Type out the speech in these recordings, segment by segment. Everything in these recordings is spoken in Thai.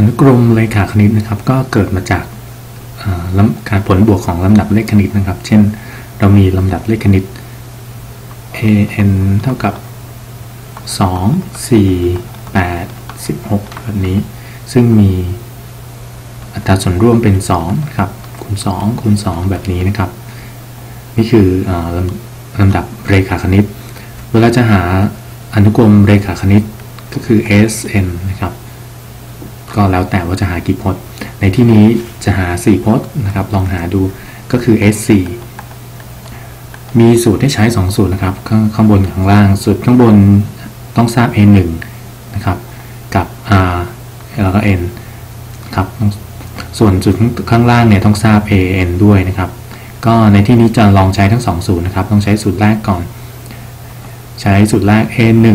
อนุกรมเลขาคณิตนะครับ ก็เกิดมาจากการผลบวกของลำดับเลขคณิตนะครับ เช่น เรามีลำดับเลขคณิต a n เท่ากับ 2 4 8 16 แบบนี้ ซึ่งมีอัตราส่วนร่วมเป็น2ครับคูณ2คูณ2 แบบนี้นะครับ นี่คืออลำลำดับเรขาคณิต เวลาจะหาอนุกรมเรขาคณิตก็คือ SN นะครับ ก็แล้วแต่ว่าจะหากี่พจน์ ในที่นี้จะหา 4 พจน์นะครับ ลองหาดูก็คือ S4 มีสูตรให้ใช้ 2 สูตรนะครับ ข้างบนข้างล่าง สูตรข้างบนต้องทราบ A1 นะครับ กับ R แล้วก็ N ครับ ส่วนสูตรข้างล่างเนี่ยต้องทราบ AN ด้วยนะครับ ก็ในที่นี้จะลองใช้ทั้ง 2 สูตรนะครับ ต้องใช้สูตรแรกก่อน ใช้สูตรแรก A1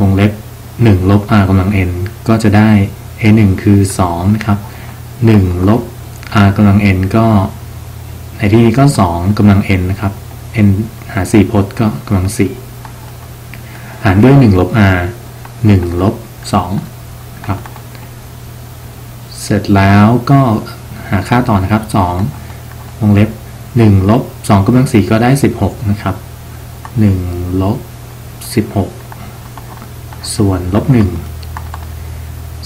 วงเล็บ1ลบ R กำลัง N ก็จะได้ A1 คือ2นะครับ1ลบ R กำลัง N ก็ ในที่นี้ก็ 2กำลัง N นะครับ N หา 4 พจน์ก็กำลัง 4 หารด้วย 1 ลบ R 1 ลบ2ครับ เสร็จแล้วก็หาค่าต่อนะครับ 2 วงเล็บ 1 ลบ 2กำลัง 4 ก็ได้ 16 นะครับ 1 ลบ 16 ส่วนลบ 1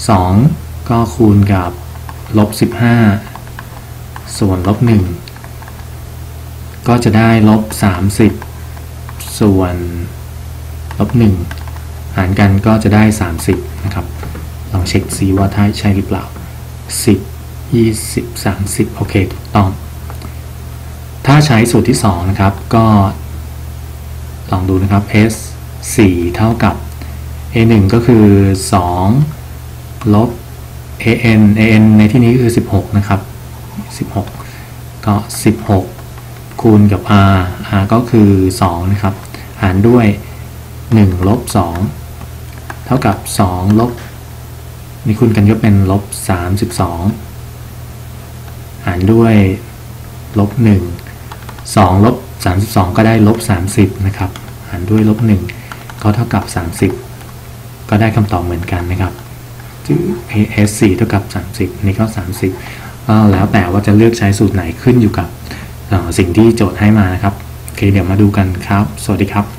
2 ก็คูณกับลบ15 ส่วนลบ1ก็จะได้ลบ30 ส่วนลบ1หารกันก็จะได้ 30 นะครับ ลองเช็คซิว่าท้ายใช่หรือเปล่า 10 20 30 โอเค ถูกต้อง ถ้าใช้สูตรที่ 2 นะครับ ก็ ลองดูนะครับ s 4 เท่ากับ a 1ก็คือ 2 ลบ an an ในที่นี้คือ 16 นะครับ 16 ก็ 16 คูณกับ r r ก็คือ 2 นะครับ หารด้วย 1 ลบ 2 เท่ากับ 2 ลบ นี่คูณกันยกเป็นลบ 32 หารด้วยลบ 1 2 ลบ 32 ก็ได้ลบ 30 นะครับ หารด้วยลบ 1 ก็เท่ากับ 30 ก็ได้คำตอบเหมือนกันนะครับ S4 เท่ากับ 30 นี่ก็ 30ก็แล้วแต่ว่าจะเลือกใช้สูตรไหนขึ้นอยู่กับสิ่งที่โจทย์ให้มานะครับ โอเคเดี๋ยวมาดูกันครับ สวัสดีครับ